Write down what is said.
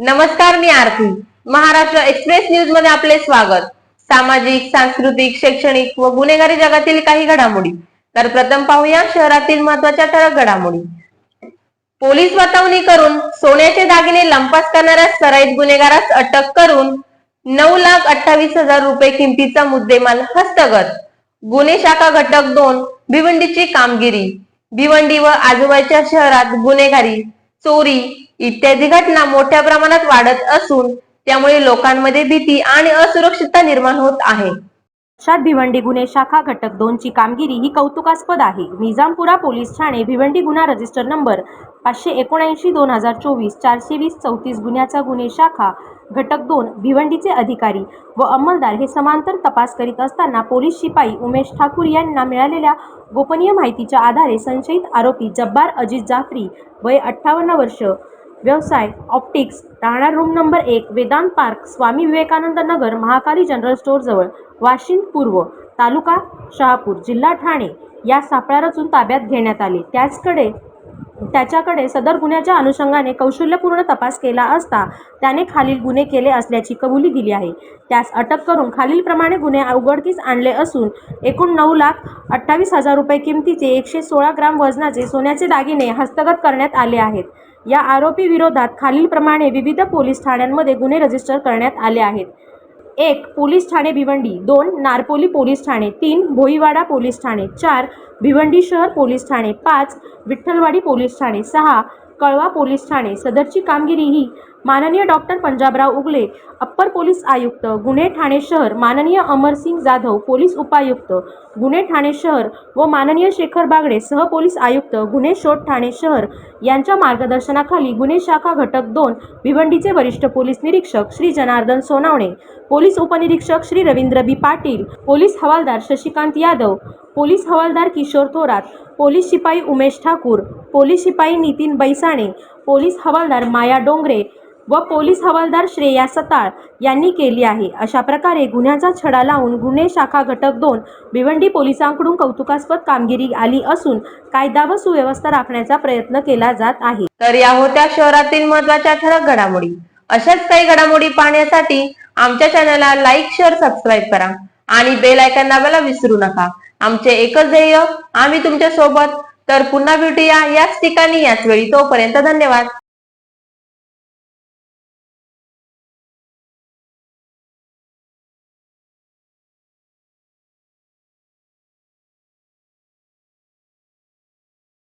नमस्कार मी आरती. महाराष्ट्र एक्सप्रेस न्यूजमध्ये आपले स्वागत. सामाजिक सांस्कृतिक शैक्षणिक व गुन्हेगारी जगातील काही घडामोडी. तर प्रथम पाहूया शहरातील महत्त्वाच्या ठळक घडामोडी. पोलीस बतावणी करून सोन्याचे दागिने लंपास करणाऱ्या सराईत गुन्हेगारास अटक करून नऊ लाख अठ्ठावीस हजार रुपये किमतीचा मुद्देमाल हस्तगत. गुन्हे शाखा घटक दोन भिवंडीची कामगिरी. भिवंडी व आजूबाजूच्या शहरात गुन्हेगारी. चोरी इत्यादी घटना मोठ्या प्रमाणात वाढत असून त्यामुळे लोकांमध्ये भीती आणि असुरक्षितता निर्माण होत आहे. शात भिवंडी गुन्हे शाखा घटक दोनची कामगिरी ही कौतुकास्पद आहे. निजामपुरा पोलीस ठाणे भिवंडी गुन्हा रजिस्टर नंबर पाचशे एकोणऐंशी दोन हजार चोवीस चारशे वीस चौतीस गुन्ह्याचा गुन्हे शाखा घटक दोन भिवंडीचे अधिकारी व अंमलदार हे समांतर तपास करीत असताना पोलीस शिपाई उमेश ठाकूर यांना मिळालेल्या गोपनीय माहितीच्या आधारे संशयित आरोपी जब्बार अजित जाफरी वय अठ्ठावन्न वर्ष व्यवसाय ऑप्टिक्स राहणार रूम नंबर एक वेदांत पार्क स्वामी विवेकानंद नगर महाकाली जनरल स्टोअरजवळ वाशिंद पूर्व तालुका शहापूर जिल्हा ठाणे. या सापळा रचून ताब्यात घेण्यात आले. त्याचकडे त्याच्याकडे सदर गुन्ह्याच्या अनुषंगाने कौशल्यपूर्ण तपास केला असता त्याने खालील गुन्हे केले असल्याची कबुली दिली आहे. त्यास अटक करून खालीलप्रमाणे गुन्हे उघडकीस आणले असून एकूण नऊ लाख अठ्ठावीस हजार रुपये किमतीचे एकशे सोळा ग्राम वजनाचे सोन्याचे दागिने हस्तगत करण्यात आले आहेत. या आरोपी विरोधात खालीलप्रमाणे विविध पोलीस ठाण्यांमध्ये गुन्हे रजिस्टर करण्यात आले आहेत. एक पोलीस ठाणे भिवंडी. दोन नारपोली पोलीस ठाणे. तीन भोईवाडा पोलीस ठाणे. चार भिवंडी शहर पोलीस ठाणे. पाच विठ्ठलवाडी पोलीस ठाणे. सहा कळवा पोलीस ठाणे. सदरची कामगिरी ही माननीय doctor Panjabrao Ugale upper police आयुक्त गुन्हे ठाणे शहर माननीय अमरसिंग जाधव पोलीस उपायुक्त गुन्हे ठाणे शहर व माननीय शेखर बागडे सह पोलीस आयुक्त गुन्हे शोध ठाणे शहर यांच्या मार्गदर्शनाखाली गुन्हे शाखा घटक दोन भिवंडीचे वरिष्ठ पोलीस निरीक्षक श्री जनार्दन सोनावणे पोलीस उपनिरीक्षक श्री रवींद्र बी पाटील पोलीस हवालदार शशिकांत यादव पोलीस हवालदार किशोर थोरात पोलीस शिपाई उमेश ठाकूर पोलीस शिपाई नितीन बैसाणे पोलीस हवालदार माया डोंगरे व पोलीस हवालदार श्रेया सताळ यांनी केली आहे. अशा प्रकारे गुन्ह्याचा छडा लावून गुन्हे शाखा घटक दोन भिवंडी पोलिसांकडून कौतुकास्पद कामगिरी आली असून कायदा व सुव्यवस्था राखण्याचा प्रयत्न केला जात आहे. तर या होत्या शहरातील महत्त्वाच्या ठळक घडामोडी. अशाच काही घडामोडी पाहण्यासाठी आमच्या चॅनलला लाईक शेअर सबस्क्राईब करा आणि बेल आयकॉन दाबायला विसरू नका. आमचे एकच ध्येय आम्ही तुमच्यासोबत तर पुन्हा भेटूया याच ठिकाणी याच वेळी. तोपर्यंत धन्यवाद.